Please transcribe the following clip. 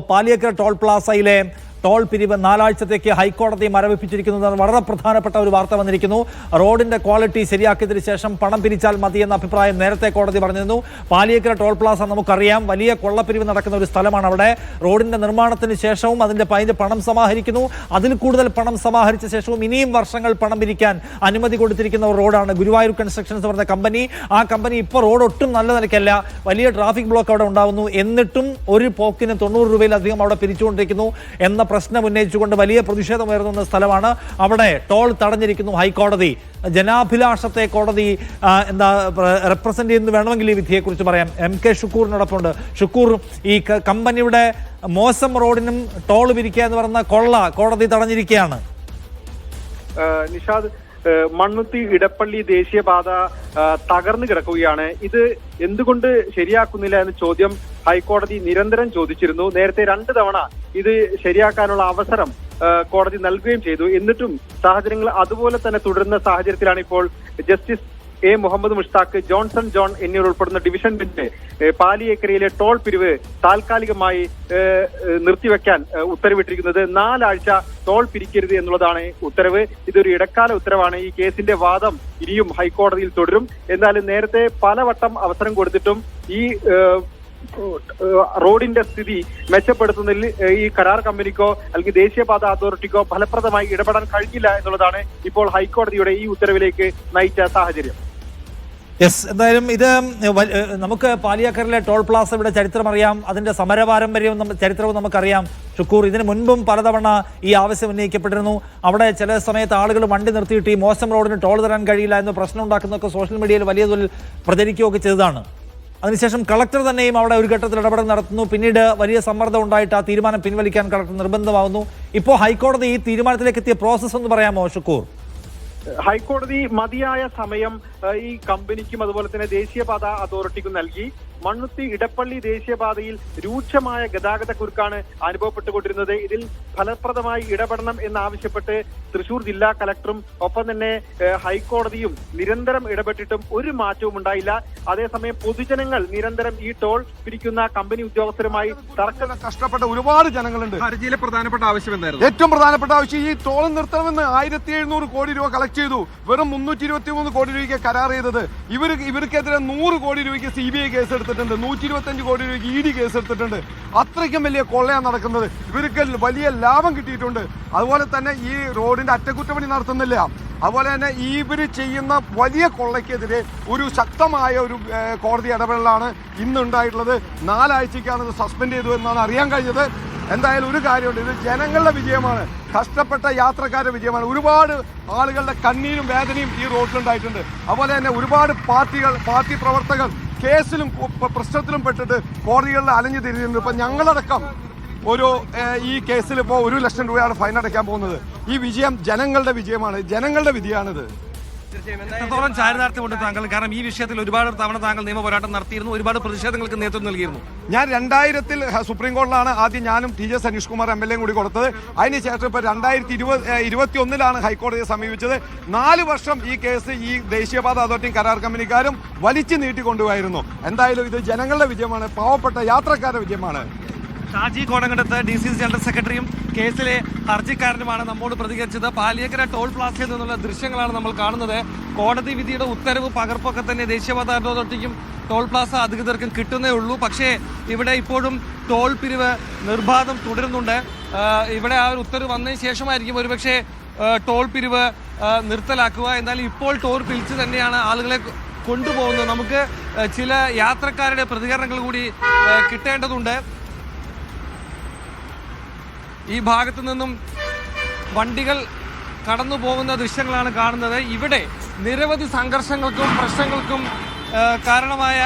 Paliyekkara toll പ്ലാസയിലെ toll പിരിവ് നാലാഴ്ചത്തേക്ക് ഹൈക്കോടതി മരവിപ്പിച്ചിരിക്കുന്നത് വളരെ പ്രധാനപ്പെട്ട ഒരു വാർത്ത വന്നിരിക്കുന്നു. റോഡിന്റെ ക്വാളിറ്റി ശരിയാക്കിയതിനു ശേഷം പണം പിരിച്ചാൽ മതി എന്ന അഭിപ്രായം നേരത്തെ കോടതി പറഞ്ഞിരുന്നു. പാലിയേക്കര ടോൾ പ്ലാസ നമുക്കറിയാം. വലിയ കൊള്ളപ്പിരിവ് നടക്കുന്ന ഒരു സ്ഥലമാണ് അവിടെ. റോഡിന്റെ നിർമ്മാണത്തിന് ശേഷവും അതിന്റെ അതിന്റെ പണം സമാഹരിക്കുന്നു. അതിൽ കൂടുതൽ പണം സമാഹരിച്ച ശേഷവും ഇനിയും വർഷങ്ങൾ പണം പിരിക്കാൻ അനുമതി കൊടുത്തിരിക്കുന്ന റോഡാണ് ഗുരുവായൂർ കൺസ്ട്രക്ഷൻസ് പറഞ്ഞ കമ്പനി. ആ കമ്പനി ഇപ്പോൾ റോഡ് ഒട്ടും നല്ല നിലയ്ക്കല്ല. വലിയ ട്രാഫിക് ബ്ലോക്ക് അവിടെ ഉണ്ടാവുന്നു. എന്നിട്ടും ഒരു പോക്കിന് തൊണ്ണൂറ് രൂപയിലധികം അവിടെ പിരിച്ചുകൊണ്ടിരിക്കുന്നു എന്ന പ്രശ്നം ഉന്നയിച്ചുകൊണ്ട് വലിയ പ്രതിഷേധം ഉയർന്നുന്ന സ്ഥലമാണ്. അവിടെ ടോൾ തടഞ്ഞിരിക്കുന്നു ഹൈക്കോടതി. ജനാഭിലാഷത്തെ കോടതി എന്താ റെപ്രസെന്റ് ചെയ്യുന്നു വേണമെങ്കിൽ ഈ വിധിയെക്കുറിച്ച് പറയാം. M K ഷുക്കൂറിനോടൊപ്പമുണ്ട്. ഷുക്കൂർ ഈ കമ്പനിയുടെ മോശം റോഡിനും ടോൾ പിരിക്കുക എന്ന് പറയുന്ന കൊള്ള കോടതി തടഞ്ഞിരിക്കുകയാണ്. നിഷാദ് മണ്ണുത്തി ഇടപ്പള്ളി ദേശീയപാത തകർന്നു കിടക്കുകയാണ്. ഇത് എന്തുകൊണ്ട് ശരിയാക്കുന്നില്ല എന്ന ചോദ്യം ഹൈക്കോടതി നിരന്തരം ചോദിച്ചിരുന്നു. നേരത്തെ രണ്ട് തവണ ഇത് ശരിയാക്കാനുള്ള അവസരം കോടതി നൽകുകയും ചെയ്തു. എന്നിട്ടും സാഹചര്യങ്ങൾ അതുപോലെ തന്നെ തുടരുന്ന സാഹചര്യത്തിലാണ് ഇപ്പോൾ justice A Muhammad Mushtaq Johnson John എന്നിവർ ഉൾപ്പെടുന്ന ഡിവിഷൻ ബെഞ്ച് പാലിയേക്കരയിലെ ടോൾ പിരിവ് താൽക്കാലികമായി നിർത്തിവെക്കാൻ ഉത്തരവിട്ടിരിക്കുന്നത്. നാലാഴ്ച ടോൾ പിരിക്കരുത് എന്നുള്ളതാണ് ഉത്തരവ്. ഇതൊരു ഇടക്കാല ഉത്തരവാണ്. ഈ കേസിന്റെ വാദം ഇനിയും ഹൈക്കോടതിയിൽ തുടരും. എന്നാലും നേരത്തെ പലവട്ടം അവസരം കൊടുത്തിട്ടും ഈ റോഡിന്റെ സ്ഥിതി മെച്ചപ്പെടുത്തുന്നതിൽ ഈ കരാർ കമ്പനിക്കോ അല്ലെങ്കിൽ ദേശീയപാത അതോറിറ്റിക്കോ ഫലപ്രദമായി ഇടപെടാൻ കഴിഞ്ഞില്ല എന്നുള്ളതാണ് ഇപ്പോൾ ഹൈക്കോടതിയുടെ ഈ ഉത്തരവിലേക്ക് നയിച്ച സാഹചര്യം. യെസ് എന്തായാലും ഇത് നമുക്ക് പാലിയാക്കറിലെ ടോൾ പ്ലാസയുടെ ചരിത്രം അറിയാം അതിന്റെ സമര പാരമ്പര്യവും ചരിത്രവും നമുക്കറിയാം. ഷുക്കൂർ ഇതിന് മുൻപും പലതവണ ഈ ആവശ്യം ഉന്നയിക്കപ്പെട്ടിരുന്നു. അവിടെ ചില സമയത്ത് ആളുകൾ വണ്ടി നിർത്തിയിട്ട് ഈ മോശം റോഡിന് ടോൾ തരാൻ കഴിയില്ല എന്ന് പ്രശ്നം ഉണ്ടാക്കുന്നതൊക്കെ സോഷ്യൽ മീഡിയയിൽ വലിയ തോതിൽ പ്രചരിക്കുകയൊക്കെ ചെയ്തതാണ്. അതിനുശേഷം കളക്ടർ തന്നെയും അവിടെ ഒരു ഘട്ടത്തിൽ ഇടപെടൽ നടത്തുന്നു. പിന്നീട് വലിയ സമ്മർദ്ദം ഉണ്ടായിട്ട് ആ തീരുമാനം പിൻവലിക്കാൻ കളക്ടർ നിർബന്ധമാവുന്നു. ഇപ്പോൾ ഹൈക്കോടതി ഈ തീരുമാനത്തിലേക്ക് എത്തിയ പ്രോസസ്സ് എന്ന് പറയാമോ ഷുക്കൂർ? ഹൈക്കോടതി മതിയായ സമയം ഈ കമ്പനിക്കും അതുപോലെ തന്നെ ദേശീയപാത അതോറിറ്റിക്കും നൽകി. മണ്ണുത്തി ഇടപ്പള്ളി ദേശീയപാതയിൽ രൂക്ഷമായ ഗതാഗത കുരുക്കാണ് അനുഭവപ്പെട്ടുകൊണ്ടിരുന്നത്. ഇതിൽ ഫലപ്രദമായി ഇടപെടണം എന്നാവശ്യപ്പെട്ട് തൃശൂർ ജില്ലാ കലക്ടറും ഒപ്പം തന്നെ ഹൈക്കോടതിയും നിരന്തരം ഇടപെട്ടിട്ടും ഒരു മാറ്റവും ഉണ്ടായില്ല. അതേസമയം പൊതുജനങ്ങൾ നിരന്തരം ഈ ടോൾ പിരിക്കുന്ന കമ്പനി ഉദ്യോഗസ്ഥരുമായി തർക്കം കഷ്ടപ്പെട്ട ഒരുപാട് ജനങ്ങളുണ്ട്. ഹർജിയിലെ പ്രധാനപ്പെട്ട ആവശ്യം എന്തായിരുന്നു? ഏറ്റവും പ്രധാനപ്പെട്ട ആവശ്യം ഈ ടോൾ നിർത്തണമെന്ന് ആയിരത്തി എഴുന്നൂറ് കോടി രൂപ കളക്ട് ചെയ്തു. വെറും മുന്നൂറ്റി ഇരുപത്തി മൂന്ന് കോടി രൂപയ്ക്ക് കരാർ ചെയ്തത്. ഇവർ ഇവർക്കെതിരെ നൂറ് കോടി രൂപയ്ക്ക് സി ബി ഐ കേസ് എടുത്തിട്ടുണ്ട്. നൂറ്റി ഇരുപത്തഞ്ച് കോടി രൂപയ്ക്ക് ഇ ഡി കേസ് എടുത്തിട്ടുണ്ട്. അത്രയ്ക്കും വലിയ കൊള്ളയാണ് നടക്കുന്നത്. ഇവർക്ക് വലിയ ലാഭം കിട്ടിയിട്ടുണ്ട്. അതുപോലെ തന്നെ ഈ റോഡിന്റെ അറ്റകുറ്റപ്പണി നടത്തുന്നില്ല. അതുപോലെ തന്നെ ഇവർ ചെയ്യുന്ന വലിയ കൊള്ളയ്ക്കെതിരെ ഒരു ശക്തമായ ഒരു കോടതി ഇടപെടലാണ് ഇന്നുണ്ടായിട്ടുള്ളത്. നാലാഴ്ചയ്ക്കാണ് ഇത് സസ്പെൻഡ് ചെയ്തു എന്നാണ് അറിയാൻ കഴിഞ്ഞത്. എന്തായാലും ഒരു കാര്യമുണ്ട്. ഇത് ജനങ്ങളുടെ വിജയമാണ്. കഷ്ടപ്പെട്ട യാത്രക്കാരുടെ വിജയമാണ്. ഒരുപാട് ആളുകളുടെ കണ്ണീരും വേദനയും ഈ റോഡിലുണ്ടായിട്ടുണ്ട്. അതുപോലെ തന്നെ ഒരുപാട് പാർട്ടികൾ പാർട്ടി പ്രവർത്തകർ കേസിലും പ്രശ്നത്തിലും പെട്ടിട്ട് കോടതികളിൽ അലഞ്ഞു തിരിഞ്ഞിട്ടുണ്ട് ഇപ്പൊ ഞങ്ങളടക്കം ഒരു ഈ കേസിൽ ഇപ്പോൾ ഒരു ലക്ഷം രൂപയാണ് ഫൈൻ അടയ്ക്കാൻ പോകുന്നത്. ഈ വിജയം ജനങ്ങളുടെ വിജയമാണ്. ജനങ്ങളുടെ വിധിയാണിത്. എത്രത്തോളം ചാരിതാർത്ഥ്യമുണ്ട് താങ്കൾ? കാരണം ഈ വിഷയത്തിൽ ഒരുപാട് തവണ താങ്കൾ നിയമ പോരാട്ടം നടത്തിയിരുന്നു ഒരുപാട് പ്രതിഷേധങ്ങൾക്ക് നേതൃത്വം നൽകിയിരുന്നു. ഞാൻ രണ്ടായിരത്തിൽ സുപ്രീം കോടതിയിലാണ് ആദ്യം ഞാനും T J Saneesh Kumar M L എയും കൂടി കൊടുത്തത്. അതിനുശേഷം ഇപ്പോൾ രണ്ടായിരത്തി ഇരുപത് ഇരുപത്തി ഒന്നിലാണ് ഹൈക്കോടതിയെ സമീപിച്ചത്. നാല് വർഷം ഈ കേസ് ഈ ദേശീയപാത അതോറിറ്റിയും കരാർ കമ്പനിക്കാരും വലിച്ചു നീട്ടിക്കൊണ്ടുപോയിരുന്നു. എന്തായാലും ഇത് ജനങ്ങളുടെ വിജയമാണ് പാവപ്പെട്ട യാത്രക്കാരുടെ വിജയമാണ്. Shaji Kodankandath D C C general സെക്രട്ടറിയും കേസിലെ ഹർജിക്കാരനുമാണ് നമ്മോട് പ്രതികരിച്ചത്. പാലിയക്കര ടോൾ പ്ലാസയിൽ നിന്നുള്ള ദൃശ്യങ്ങളാണ് നമ്മൾ കാണുന്നത്. കോടതി വിധിയുടെ ഉത്തരവ് പകർപ്പൊക്കെ തന്നെ ദേശീയപാത അതോറിറ്റിക്കും ടോൾ പ്ലാസ അധികൃതർക്കും കിട്ടുന്നേ ഉള്ളൂ. പക്ഷേ ഇവിടെ ഇപ്പോഴും ടോൾ പിരിവ് നിർബാധം തുടരുന്നുണ്ട്. ഇവിടെ ആ ഒരു ഉത്തരവ് വന്നതിന് ശേഷമായിരിക്കും ഒരുപക്ഷെ ടോൾ പിരിവ് നിർത്തലാക്കുക. എന്നാലും ഇപ്പോൾ ടോൾ പിരിച്ച് തന്നെയാണ് ആളുകളെ കൊണ്ടുപോകുന്നത്. നമുക്ക് ചില യാത്രക്കാരുടെ പ്രതികരണങ്ങൾ കൂടി കിട്ടേണ്ടതുണ്ട്. ഈ ഭാഗത്തു നിന്നും വണ്ടികൾ കടന്നു പോകുന്ന ദൃശ്യങ്ങളാണ് കാണുന്നത്. ഇവിടെ നിരവധി സംഘർഷങ്ങൾക്കും പ്രശ്നങ്ങൾക്കും കാരണമായ